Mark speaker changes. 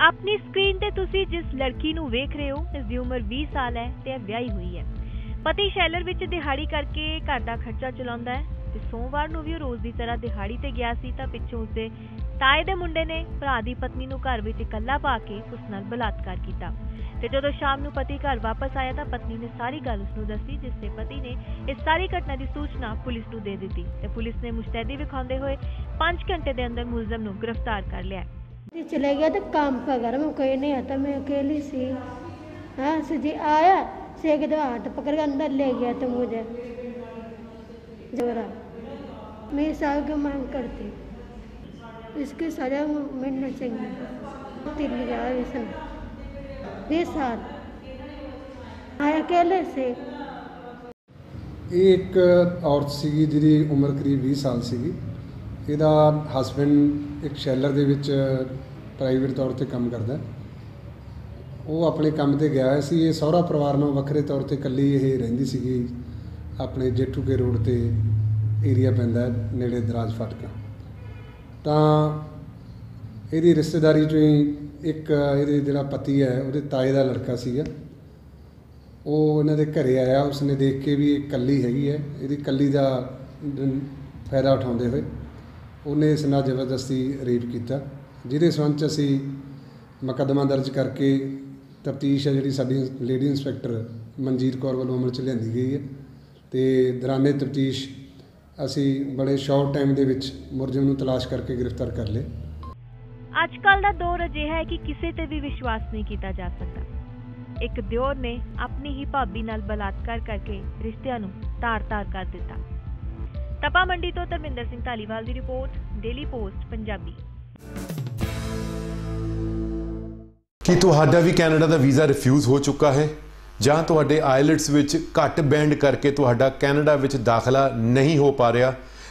Speaker 1: ਆਪਣੀ ਸਕਰੀਨ ਤੇ ਤੁਸੀਂ ਜਿਸ ਲੜਕੀ ਨੂੰ ਵੇਖ ਰਹੇ ਹੋ, ਇਸ ਦੀ ਉਮਰ 20 ਸਾਲ ਹੈ ਤੇ ਇਹ ਵਿਆਹੀ ਹੋਈ ਹੈ। ਪਤੀ ਸ਼ੈਲਰ ਵਿੱਚ ਦਿਹਾੜੀ ਕਰਕੇ ਘਰ ਦਾ ਖਰਚਾ ਚਲਾਉਂਦਾ ਹੈ ਤੇ ਸੋਮਵਾਰ ਨੂੰ ਵੀ ਉਹ ਰੋਜ਼ ਦੀ ਤਰ੍ਹਾਂ ਦਿਹਾੜੀ ਤੇ ਗਿਆ ਸੀ ਤਾਂ ਪਿੱਛੋਂ ਉਸਦੇ ਤਾਏ ਦੇ ਮੁੰਡੇ ਨੇ ਭਰਾ ਦੀ ਪਤਨੀ ਨੂੰ ਘਰ ਵਿੱਚ ਇਕੱਲਾ ਪਾ ਕੇ ਉਸ ਨਾਲ ਬਲਾਤਕਾਰ ਕੀਤਾ। ਤੇ ਜਦੋਂ ਸ਼ਾਮ ਨੂੰ ਪਤੀ ਘਰ ਵਾਪਸ ਆਇਆ ਤਾਂ ਪਤਨੀ ਨੇ ਸਾਰੀ ਗੱਲ ਉਸ ਨੂੰ ਦੱਸੀ, ਜਿਸ ਤੇ ਪਤੀ ਨੇ ਇਸ ਸਾਰੀ ਘਟਨਾ ਦੀ ਸੂਚਨਾ ਪੁਲਿਸ ਨੂੰ ਦੇ ਦਿੱਤੀ ਤੇ ਪੁਲਿਸ ਨੇ ਮੁਸ਼ਤੈਦੀ ਵਿਖਾਉਂਦੇ ਹੋਏ 5 ਘੰਟੇ ਦੇ ਅੰਦਰ ਮੁਲਜ਼ਮ ਨੂੰ ਗ੍ਰਿਫਤਾਰ ਕਰ ਲਿਆ।
Speaker 2: जी चले गया तो काम का घर में कोई नहीं आता मैं अकेली सी हाँ से जी आया से के तो हाथ पकड़ के अंदर ले गया तो मुझे जोरा मैं साल की मांग करती इसकी सजा मिलना चाहिए दिल्ली जा इसने बीस साल आया अकेले से
Speaker 3: ਇਹ ਇੱਕ ਔਰਤ ਸੀਗੀ ਜਿਹਦੀ ਉਮਰ ਕਰੀਬ 20 ਸਾਲ ਸੀਗੀ ਇਹਦਾ ਹਸਬੰਡ ਇੱਕ ਸ਼ੈਲਰ ਦੇ ਵਿੱਚ ਪ੍ਰਾਈਵੇਟ ਤੌਰ ਤੇ ਕੰਮ ਕਰਦਾ ਉਹ ਆਪਣੇ ਕੰਮ ਤੇ ਗਿਆ ਹੋਇਆ ਸੀ। ਇਹ ਸਹੁਰਾ ਪਰਿਵਾਰ ਨਾਲ ਵੱਖਰੇ ਤੌਰ ਤੇ ਇਕੱਲੀ ਇਹ ਰਹਿੰਦੀ ਸੀਗੀ। ਆਪਣੇ ਜੇਠੂ ਕੇ ਰੋਡ ਤੇ ਏਰੀਆ ਪੈਂਦਾ ਨੇੜੇ ਦਰਾਜ ਫਾਟਕਾ। ਤਾਂ ਇਹਦੀ ਰਿਸ਼ਤੇਦਾਰੀ ਚੋਂ ਹੀ ਇੱਕ ਇਹਦੇ ਜਿਹੜਾ ਪਤੀ ਹੈ, ਉਹਦੇ ਤਾਏ ਦਾ ਲੜਕਾ ਸੀਗਾ। ਉਹ ਇਹਨਾਂ ਦੇ ਘਰੇ ਆਇਆ। ਉਸਨੇ ਦੇਖ ਕੇ ਵੀ ਇਹ ਕੱਲੀ ਹੈਗੀ ਹੈ। ਇਹਦੀ ਕੱਲੀ ਦਾ ਫਾਇਦਾ ਉਠਾਉਂਦੇ ਹੋਏ ਉਹਨੇ ਇਸ ਨਾਲ ਜ਼ਬਰਦਸਤੀ ਰੇਪ ਕੀਤਾ। ਜਿਹਦੇ ਸੰਬੰਧ 'ਚ ਅਸੀਂ ਮੁਕੱਦਮਾ ਦਰਜ ਕਰਕੇ ਤਫਤੀਸ਼ ਹੈ ਜਿਹੜੀ ਸਾਡੀ ਲੇਡੀ ਇੰਸਪੈਕਟਰ ਮਨਜੀਤ ਕੌਰ ਵੱਲੋਂ ਅਮਲ 'ਚ ਲਿਆਂਦੀ ਗਈ ਹੈ। ਤੇ ਦੌਰਾਨੇ ਤਫਤੀਸ਼ ਅਸੀਂ ਬੜੇ ਸ਼ਾਰਟ ਟਾਈਮ ਦੇ ਵਿੱਚ ਮੁਲਜ਼ਮ ਨੂੰ ਤਲਾਸ਼ ਕਰਕੇ ਗ੍ਰਿਫਤਾਰ ਕਰ ਲਏ।
Speaker 1: ਅੱਜ ਕੱਲ ਦਾ ਦੌਰ ਅਜਿਹਾ ਹੈ ਕਿ ਕਿਸੇ ਤੇ ਵੀ ਵਿਸ਼ਵਾਸ ਨਹੀਂ ਕੀਤਾ ਜਾ ਸਕਦਾ। ਇੱਕ ਦਿਓਰ ਨੇ ਆਪਣੀ ਹੀ ਭਾਬੀ ਨਾਲ ਬਲਾਤਕਾਰ ਕਰਕੇ ਰਿਸ਼ਤਿਆਂ ਨੂੰ ਤਾਰ-ਤਾਰ ਕਰ ਦਿੱਤਾ। ਤਪਾ ਮੰਡੀ ਤੋਂ ਧਰਮਿੰਦਰ ਸਿੰਘ ਧਾਲੀਵਾਲ ਦੀ ਰਿਪੋਰਟ ਡੇਲੀ ਪੋਸਟ ਪੰਜਾਬੀ।
Speaker 4: ਕੀ ਤੁਹਾਡਾ ਵੀ ਕੈਨੇਡਾ ਦਾ ਵੀਜ਼ਾ ਰਿਫਿਊਜ਼ ਹੋ ਚੁੱਕਾ ਹੈ? ਜਾਂ ਤੁਹਾਡੇ ਆਇਲਟਸ ਵਿੱਚ ਘੱਟ ਬੈਂਡ ਕਰਕੇ ਤੁਹਾਡਾ ਕੈਨੇਡਾ ਵਿੱਚ ਦਾਖਲਾ ਨਹੀਂ ਹੋ ਪਾ ਰਿਹਾ?